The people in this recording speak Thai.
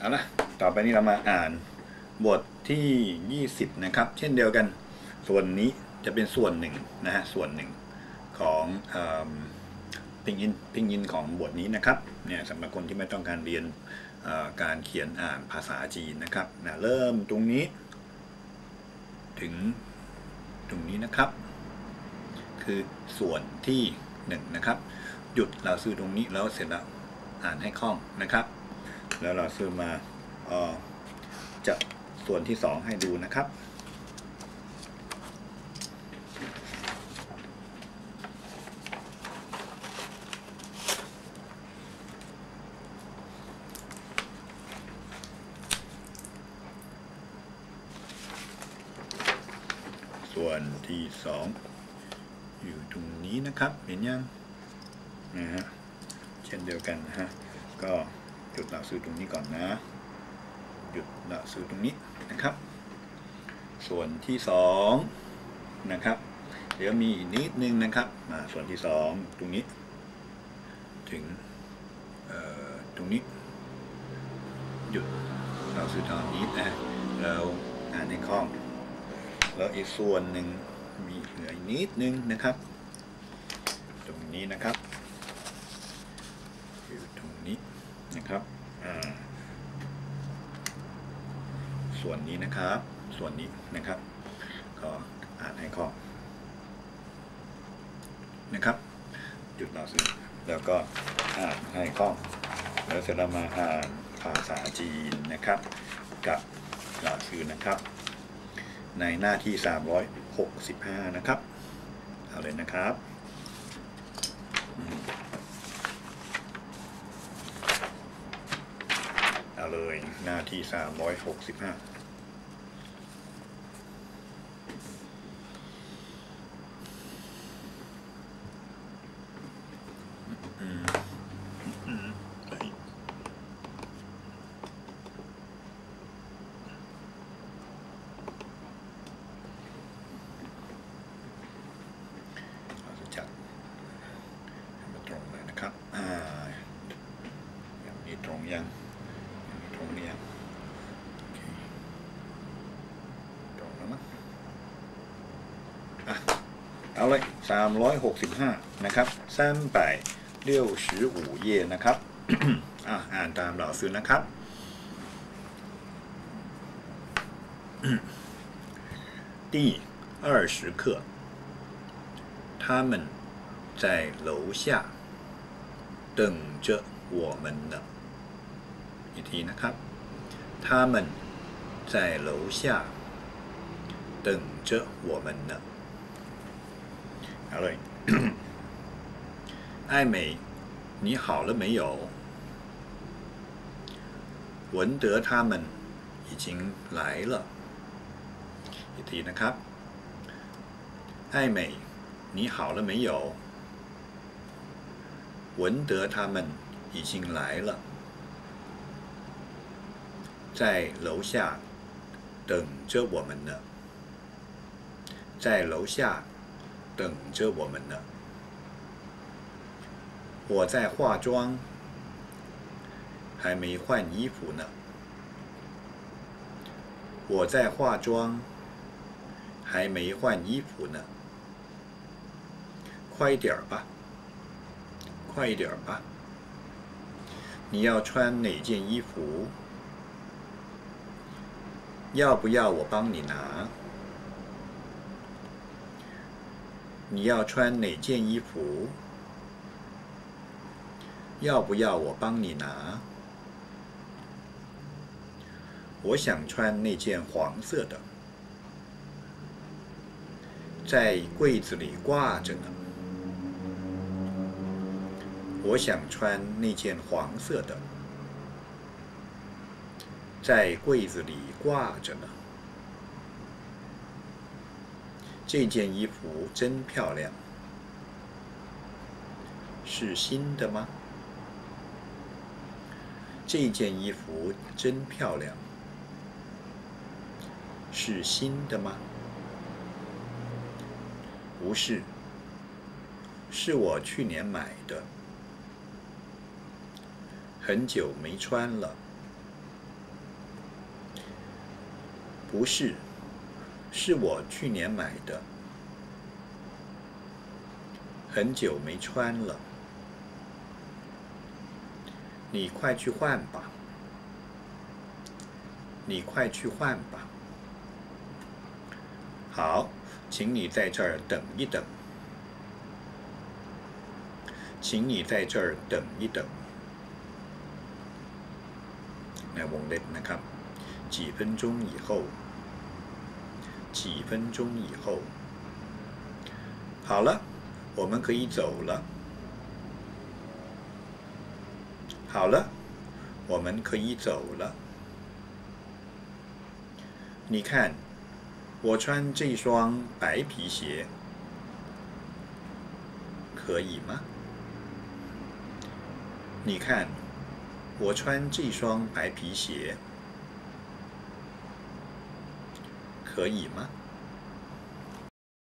เอาละต่อไปนี้เรามาอ่านบทที่ 20 นะครับ เช่นเดียวกัน ส่วนนี้จะเป็นส่วนหนึ่งนะฮะ ส่วนหนึ่งของพิงอินพิงอินของบทนี้นะครับ เนี่ยสำหรับคนที่ไม่ต้องการเรียนการเขียนอ่านภาษาจีนนะครับนะเริ่มตรงนี้ ถึงตรงนี้นะครับ คือส่วนที่1นนะครับ หยุดเราซื้อตรงนี้แล้วเสร็จแล้วอ่านให้คล่องนะครับ แล้วเราซื้อมาเออจะส่วนที่ 2 ให้ดูนะครับ ส่วนที่สองอยู่ตรงนี้นะครับ เห็นยังนะฮะเช่นเดียวกันนะฮะก็ หยุดหลักสูตรตรงนี้ก่อนนะหยุดหลักสูตรตรงนี้นะครับ ส่วนที่สองนะครับ เดี๋ยวมีนิดนึงนะครับมาส่วนที่สองตรงนี้ ถึงตรงนี้ หยุดหลักสูตรตอนนี้นะแล้วอ่านในคล่องแล้วอีกส่วนหนึ่งมีเหลืออีกนิดนึงนะครับ ตรงนี้นะครับอยู่ตรงนี้นะ ครับส่วนนี้นะครับ ส่วนนี้นะครับ ก็อ่านให้คล่อนะครับหยุดเราซื้อแล้วก็อ่านให้คล่อแล้วเสร็จแล้วมาอ่านภาษาจีนนะครับ กับหลักซื้อนะครับ ในหน้าที่ 365 นะครับ เอาเลยนะครับ เลย หน้าที่365จัดให้มันตรงเลยนะครับ อ่า อย่างนี้ตรงยัง อย่างนี้ตรงนี้ยังโอเคตรงแล้วมั้งอ่ะ เอาเลย365 นะครับ300六十五页นะครับ อ่ะ อ่านตามเหล่าซื้อนะครับ 第二十课，他们在楼下等着我们呢。อีกทีนะครับ 他们在楼下等着我们呢。好嘞，艾美，你好了没有？文德他们已经来了。อีกทีนะครับ艾美，你好了没有？文德他们已经来了， 在楼下等着我们呢。在楼下等着我们呢。我在化妆，还没换衣服呢。我在化妆，还没换衣服呢。快点吧，快一点吧。你要穿哪件衣服？要不要我帮你拿？你要穿哪件衣服？要不要我帮你拿？我想穿那件黄色的，在柜子里挂着呢。我想穿那件黄色的，在柜子里挂着呢。这件衣服真漂亮，是新的吗？这件衣服真漂亮，是新的吗？不是，是我去年买的，很久没穿了。不是，是我去年买的，很久没穿了。你快去换吧，你快去换吧。好，请你在这儿等一等，请你在这儿等一等。ในวงเล็บนะครับ 几分钟以后，几分钟以后，好了，我们可以走了。好了，我们可以走了。你看，我穿这双白皮鞋，可以吗？你看，我穿这双白皮鞋，可以吗？